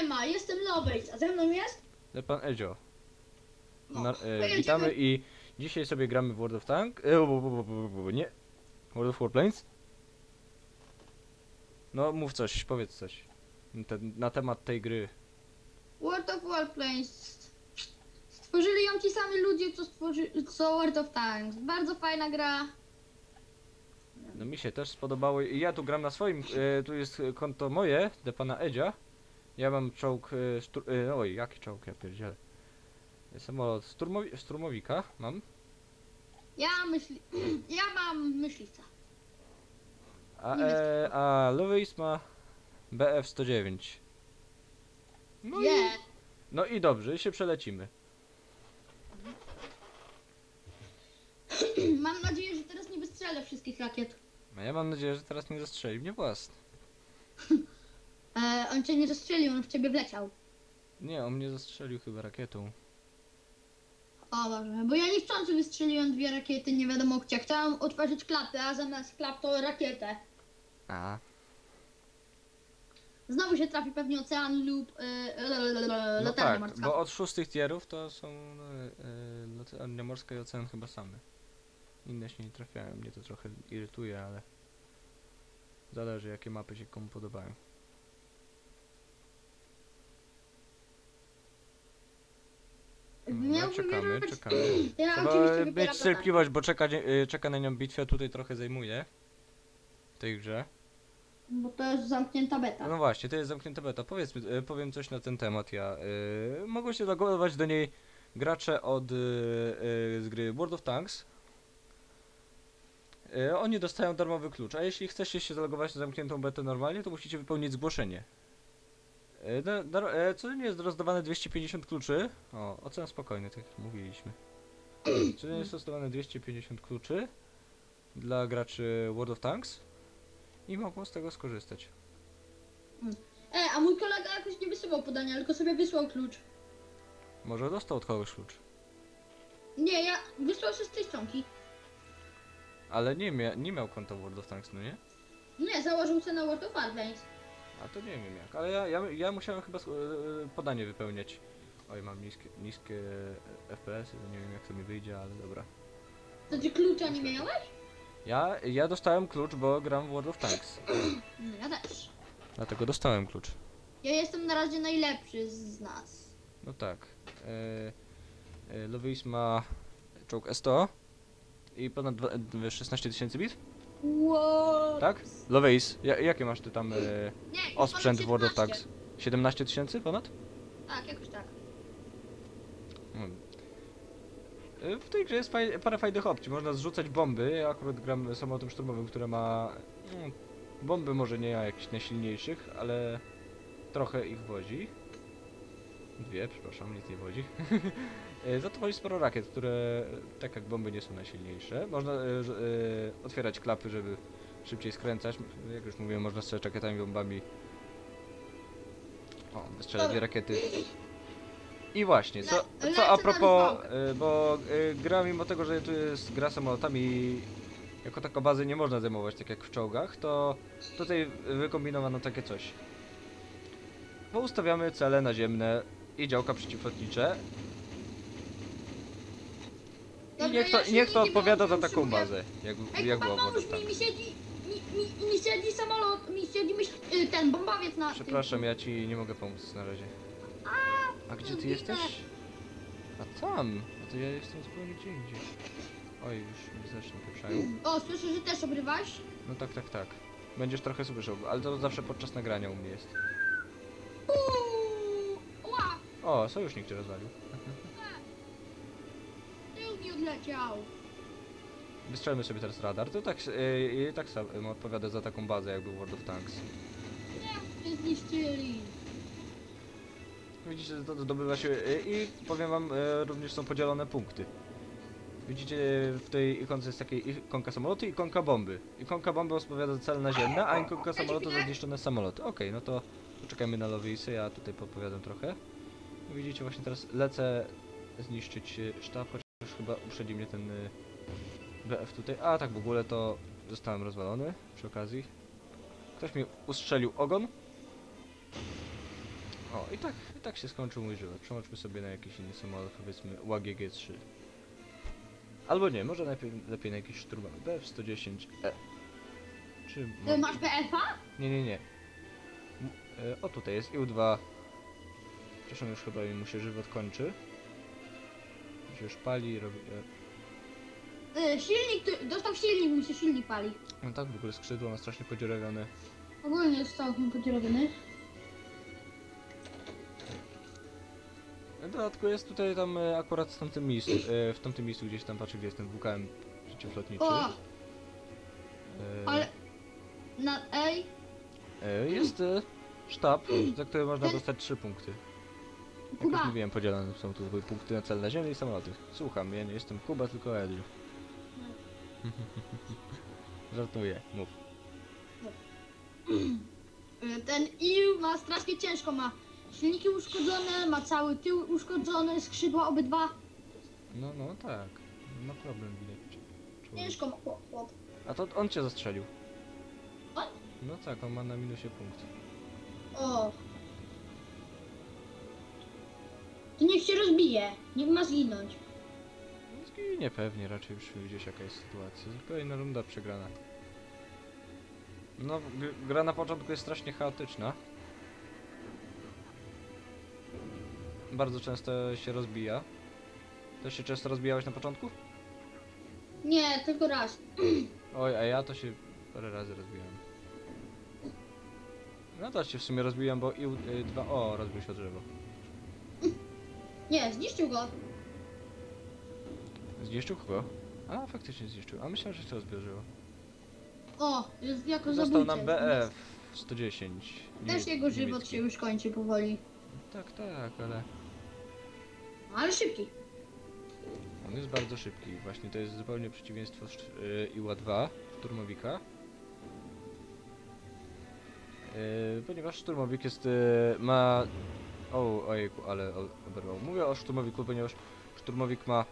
Siema, jestem Lovejs, a ze mną jest? Pan Edzio. No, Na, e, witamy i dzisiaj sobie gramy w World of Tank. E, bu, bu, bu, nie. World of Warplanes. No mów coś, powiedz coś. Te, na temat tej gry. World of Warplanes. Stworzyli ją ci sami ludzie, co stworzy... co World of Tanks. Bardzo fajna gra. No mi się też spodobało i ja tu gram na swoim, e, tu jest konto moje, de pana Edzia. Ja mam czołg, sztur, e, oj jaki czołg, ja pierdzielę. Samolot szturmowi, szturmowika mam. Ja myśli... ja mam myśliwca. A, e, a ma BF-109. No, i, Nie. no i dobrze, się przelecimy. Mam nadzieję, że teraz nie wystrzelę wszystkich rakiet. A ja mam nadzieję, że teraz nie zastrzeli mnie własny. E, on cię nie zastrzelił, on w ciebie wleciał. Nie, on mnie zastrzelił chyba rakietą. O Boże, bo ja niechcący wystrzeliłem dwie rakiety, nie wiadomo gdzie. Chciałem otworzyć klapę, a zamiast klap to rakietę. A, Znowu się trafi pewnie ocean lub yy, no latarnia tak, morska. bo od szóstych tierów to są e, Latarnia Morska i Ocean chyba same. Inne się nie trafiają, mnie to trochę irytuje, ale zależy jakie mapy się komu podobają. No, czekamy, wybierać- czekamy. Ja Trzeba oczywiście mieć cierpliwość, bo czeka, y, czeka na nią bitwę, tutaj trochę zajmuje. W tej grze. Bo to jest zamknięta beta. No właśnie, to jest zamknięta beta. Powiedz mi, y, powiem coś na ten temat ja. Y, mogą się logować do niej gracze od y, y, z gry World of Tanks. Y, oni dostają darmowy klucz, a jeśli chcecie się zalogować na zamkniętą betę normalnie, to musicie wypełnić zgłoszenie. Y, da, dar, y, codziennie jest rozdawane 250 kluczy. O, ocean spokojny, tak jak mówiliśmy. Codziennie jest rozdawane 250 kluczy dla graczy World of Tanks i mogą z tego skorzystać. E, a mój kolega jakoś nie wysyłał podania, tylko sobie wysłał klucz. Może dostał od kogoś klucz. Nie, ja wysłał się z tej stronki. Ale nie, mia nie miał konta World of Tanks, no nie? Nie, założył sobie na World of Warplanes. A to nie wiem jak. Ale ja, ja, ja musiałem chyba sk- e, podanie wypełniać. Oj, mam niskie, niskie e, FPS, to nie wiem jak to mi wyjdzie, ale dobra. To ty klucza nie miałeś? Ja, ja dostałem klucz, bo gram w World of Tanks. No, ja też. Dlatego dostałem klucz. Ja jestem na razie najlepszy z, nas. No tak. E, e, Lovis ma czołg S100 i ponad dwa- e, 16 tysięcy bit, Wow. tak? Lovis, ja, jakie masz ty tam e, Nie, osprzęt w World of 17. Tanks? 17 tysięcy ponad? Tak, jakoś tak. Hmm. Y, W tej grze jest faj, parę fajnych opcji. Można zrzucać bomby. Ja akurat gram samolotem szturmowym, które ma. mm, bomby może nie jakichś najsilniejszych, ale trochę ich wozi. Dwie, przepraszam, nic nie wozi. Y, Za to wozi sporo rakiet, które tak jak bomby nie są najsilniejsze. Można y, otwierać klapy, żeby szybciej skręcać. Jak już mówiłem, można strzelać rakietami, bombami. O, wystrzelać dwie rakiety. I właśnie, co, Le- co a propos, bo gra mimo tego, że tu jest gra samolotami, jako taką bazę nie można zajmować tak jak w czołgach, to tutaj wykombinowano takie coś. Poustawiamy cele naziemne i działka przeciwlotnicze niech to, niech to odpowiada za taką bazę, jak, Ej, jak była pomóż mi, mi siedzi, mi, mi, mi siedzi samolot, mi siedzi myśl, y, ten bombowiec na Przepraszam, ja ci nie mogę pomóc na razie. A gdzie ty ginę. jesteś? A tam! A to ja jestem zupełnie gdzie indziej. Oj, już mnie znacznie pieprzają. O, słyszę, że też obrywasz? No tak, tak, tak. Będziesz trochę słyszał, ale to zawsze podczas nagrania u mnie jest. Uuu, ła, O, sojusznik cię rozwalił. mi odleciał. Wystrzelmy sobie teraz radar. To tak, yy, tak samo odpowiada za taką bazę, jak był World of Tanks. Nie, mnie zniszczyli. Widzicie, to zdobywa się yy, i powiem wam, również są podzielone punkty. Widzicie, w tej ikonce jest takie ikonka samoloty i ikonka bomby. Ikonka bomby odpowiada za cele naziemne, a ikonka samolotu za zniszczone samoloty. Okej, no to poczekajmy na Lowisy, ja tutaj podpowiadam trochę. Widzicie, właśnie teraz lecę zniszczyć y, sztab, chociaż chyba uprzedzi mnie ten y, BF tutaj. A tak w ogóle to zostałem rozwalony przy okazji. Ktoś mi ustrzelił ogon. O, i tak, i tak się skończył mój żywot. Przełączmy sobie na jakiś inny samolot, powiedzmy UAGG-3. Albo nie, może najpierw, lepiej na jakiś szturmowy BF-110E. E. Czy... Ty masz BF-a? Nie, nie, nie. M- e, o, tutaj jest IU-2. Zresztą już chyba mu się żywot kończy. Się już pali, robi... E, Y, silnik, tu, dostał silnik, mu się silnik pali. no tak, w ogóle skrzydło ma strasznie podziurawione. Ogólnie jest całkiem podziurawiony. W dodatku jest tutaj tam e, akurat w tamtym miejscu, e, w tamtym miejscu gdzieś tam patrzę, gdzie jest ten WKM przeciwlotniczy. O, E, ale... Na, ej, e, jest e, sztab, za który można dostać 3 punkty. Jak już mówiłem, podzielone są tu punkty na cel naziemny i samoloty. Słucham, ja nie jestem Kuba, tylko Edil. Żartuję, mów. y, ten IU ma strasznie ciężko, ma silniki uszkodzone, ma cały tył uszkodzony, skrzydła obydwa. No, no tak. Ma problem widać. człowiek. Ciężko ma chłop. chłop. A to on cię zastrzelił. On? No tak, on ma na minusie punkt. Rozbije, niech ma zginąć. Zginie pewnie, raczej już gdzieś jaka jest sytuacja. Kolejna runda przegrana. No, gra na początku jest strasznie chaotyczna. Bardzo często się rozbija. Też się często rozbijałeś na początku? Nie, tylko raz. Oj, a ja to się parę razy rozbijałem. No to się w sumie rozbijam, bo i 2 O, rozbił się o drzewo. Nie, zniszczył go. Zniszczył kogo? A, faktycznie zniszczył. A myślałem, że się rozbierzyło. O, jest jako Został zabójca. nam BF 110. Też jego żywot się już kończy powoli. Tak, tak, ale Ale szybki. on jest bardzo szybki. Właśnie to jest zupełnie przeciwieństwo sz- y, Iła-2, szturmowika. Y, ponieważ szturmowik jest, y, ma... O, ojejku, ale oberwał. Mówię o szturmowiku, ponieważ szturmowik ma...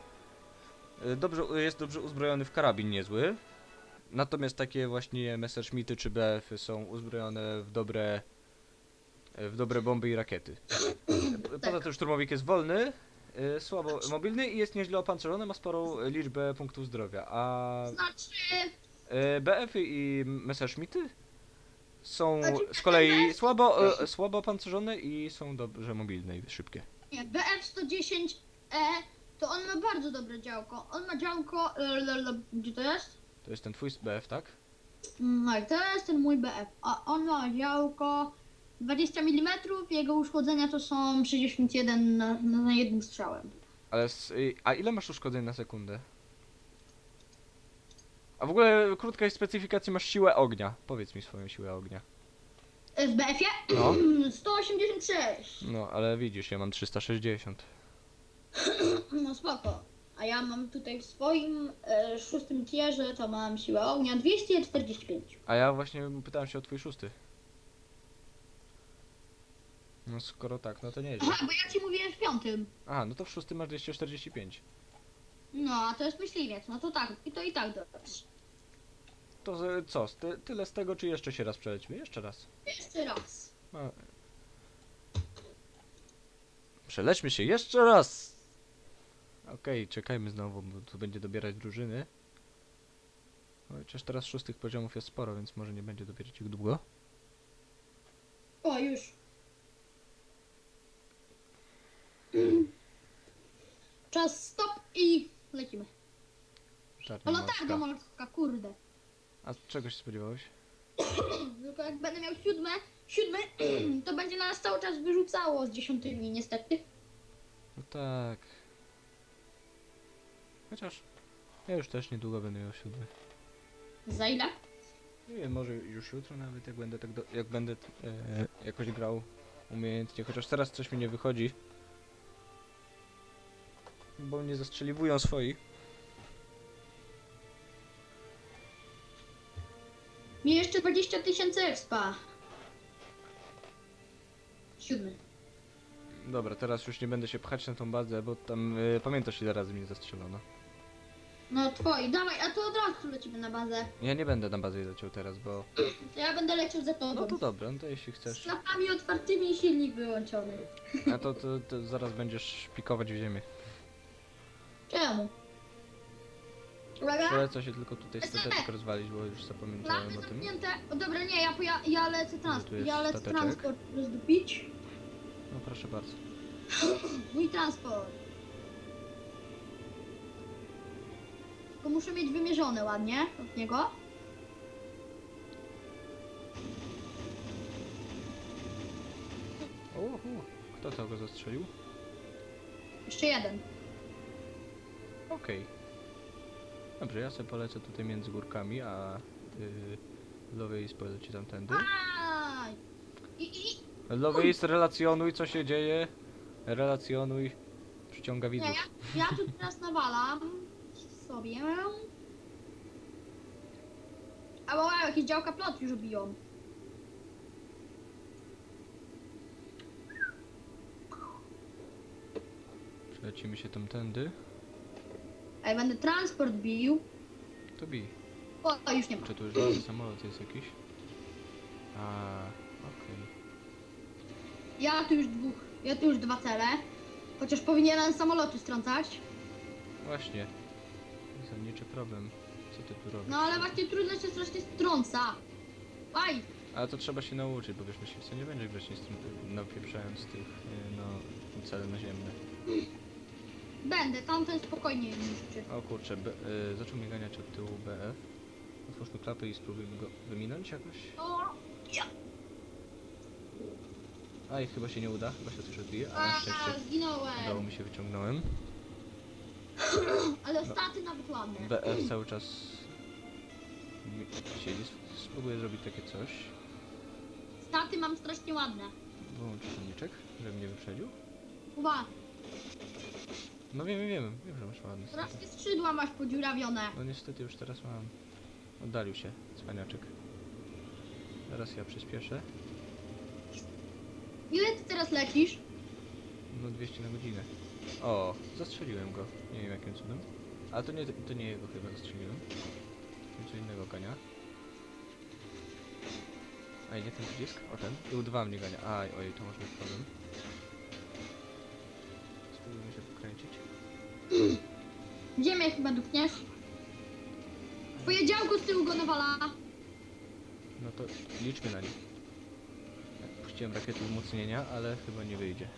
y, Dobrze, jest dobrze uzbrojony w karabin niezły. Natomiast takie właśnie Messerschmitty czy BF są uzbrojone w dobre... w dobre bomby i rakiety. Poza tym szturmowik jest wolny, y, słabo mobilny i jest nieźle opancerzony, ma sporą liczbę punktów zdrowia, a Znaczy, y, BF-y i Messerschmitty są z kolei słabo, y, słabo opancerzone i są dobrze mobilne i szybkie. nie, BF-110E to on ma bardzo dobre działko. On ma działko... e, l, l, Gdzie to jest? To jest ten twój BF, tak? No i to jest ten mój BF. A on ma działko 20 mm, jego uszkodzenia to są 61 na, na jednym strzałem. Ale s- y, a ile masz uszkodzeń na sekundę? A w ogóle krótka jest specyfikacja, masz siłę ognia. Powiedz mi swoją siłę ognia. W BF-ie? No. 186. No, ale widzisz, ja mam 360. No spoko. A ja mam tutaj w swoim e, szóstym tierze, to mam siłę ognia 245. A ja właśnie pytałem się o twój szósty. No skoro tak, no to nieźle. Aha, bo ja ci mówiłem w piątym. Aha, no to w szóstym masz 245. No, a to jest myśliwiec. No to tak, i to i tak dobrze. To co, ty, tyle z tego, czy jeszcze się raz przelećmy? Jeszcze raz. Jeszcze raz. Przelećmy się jeszcze raz! Okej, czekajmy znowu, bo tu będzie dobierać drużyny. Chociaż teraz szóstych poziomów jest sporo, więc może nie będzie dobierać ich długo. O, już. Czas stop i lecimy. O, Czarna latarnia morska. morska, kurde. A czego się spodziewałeś? Tylko jak będę miał siódme, siódmy, to będzie nas cały czas wyrzucało z dziesiątymi, niestety. No tak. Chociaż ja już też niedługo będę miał siódmy. Za ile? Nie wiem, może już jutro nawet, jak będę tak do, jak będę e, jakoś grał umiejętnie, chociaż teraz coś mi nie wychodzi. Bo mnie zastrzeliwują swoi. 20 tysięcy expa. Siódmy. Dobra, teraz już nie będę się pchać na tą bazę, bo tam e, pamiętasz ile razy mnie zastrzelono. No twoi, dawaj, a to od razu lecimy na bazę. Ja nie będę na bazę leciał teraz, bo... To ja będę leciał za tobą. No to dobra, no to jeśli Z chcesz. klapami otwartymi i silnik wyłączony. A to, to, to zaraz będziesz pikować w ziemię. Czemu? Uwaga, Poleca się tylko tutaj statek rozwalić, bo już zapamiętałem o tym. zamknięte. O dobra, nie, ja, ja, ja lecę transport. jest Ja lecę stateczek. transport rozdupić. No proszę bardzo. Mój transport. Tylko muszę mieć wymierzone ładnie od niego. Uhu, kto to go zastrzelił? Jeszcze jeden. Okej. Dobrze, ja sobie polecę tutaj między górkami, a ty... Loveis poleci tamtędy. Loveis, relacjonuj co się dzieje. Relacjonuj. Przyciąga widzów. ja, ja tu teraz nawalam sobie. A wow, jakieś działka plot już biją. Przelecimy się tamtędy. A ja będę transport bił. To bij. O, już nie ma. Czy tu już nowy samolot jest jakiś? A, okej. Ja tu już dwóch, ja tu już dwa cele. Chociaż powinienem samolotu strącać. Właśnie. Zasadniczy problem. Co ty tu robisz? No ale właśnie trudno się strasznie strąca. Aj! Ale to trzeba się nauczyć, bo wiesz, myśliwca nie będzie grać nic napieprzając tych, y, no, cele naziemne. Będę, tamten spokojnie niszczy. O kurczę, B, y, zaczął mnie ganiać od tyłu BF. Otwórzmy klapy i spróbujmy go wyminąć jakoś. O! Ja! Aj, chyba się nie uda, chyba się coś odbije, a na szczęście udało zginąłem. mi się, wyciągnąłem. Ale staty nawet ładne. BF cały czas mi- siedzi, spróbuję zrobić takie coś. Staty mam strasznie ładne. Wyłącz silniczek, żeby mnie wyprzedził. Uwaga, No wiem, wiem, wiem, że masz ładny strasznie skrzydła masz podziurawione. No niestety już teraz mam. Oddalił się, cwaniaczek. Teraz ja przyspieszę. Ile ty teraz lecisz? No 200 na godzinę. O, zastrzeliłem go. Nie wiem jakim cudem. Ale to nie, to nie jego chyba zastrzeliłem. To co innego konia. Ej, nie ten przycisk? O ten. I U2 mnie gania. Aj, oj, to może być problem. Ziemię chyba dupniesz. Twoje działko z tyłu go nawala. No to liczmy na nie. Tak, Puściłem rakiety wzmocnienia, ale chyba nie wyjdzie.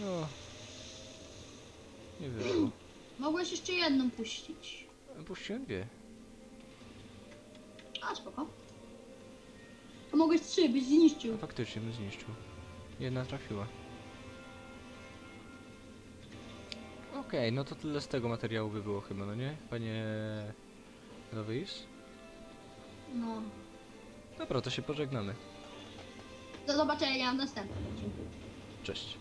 No. Nie wyszło. Mogłeś jeszcze jedną puścić. Puściłem dwie. A spoko. A mogłeś trzy, byś zniszczył. A faktycznie bym zniszczył. Jedna trafiła. Okej, no to tyle z tego materiału by było chyba, no nie? Panie... Lovis? No. Dobra, to się pożegnamy. Do zobaczenia w następnym odcinku. Cześć.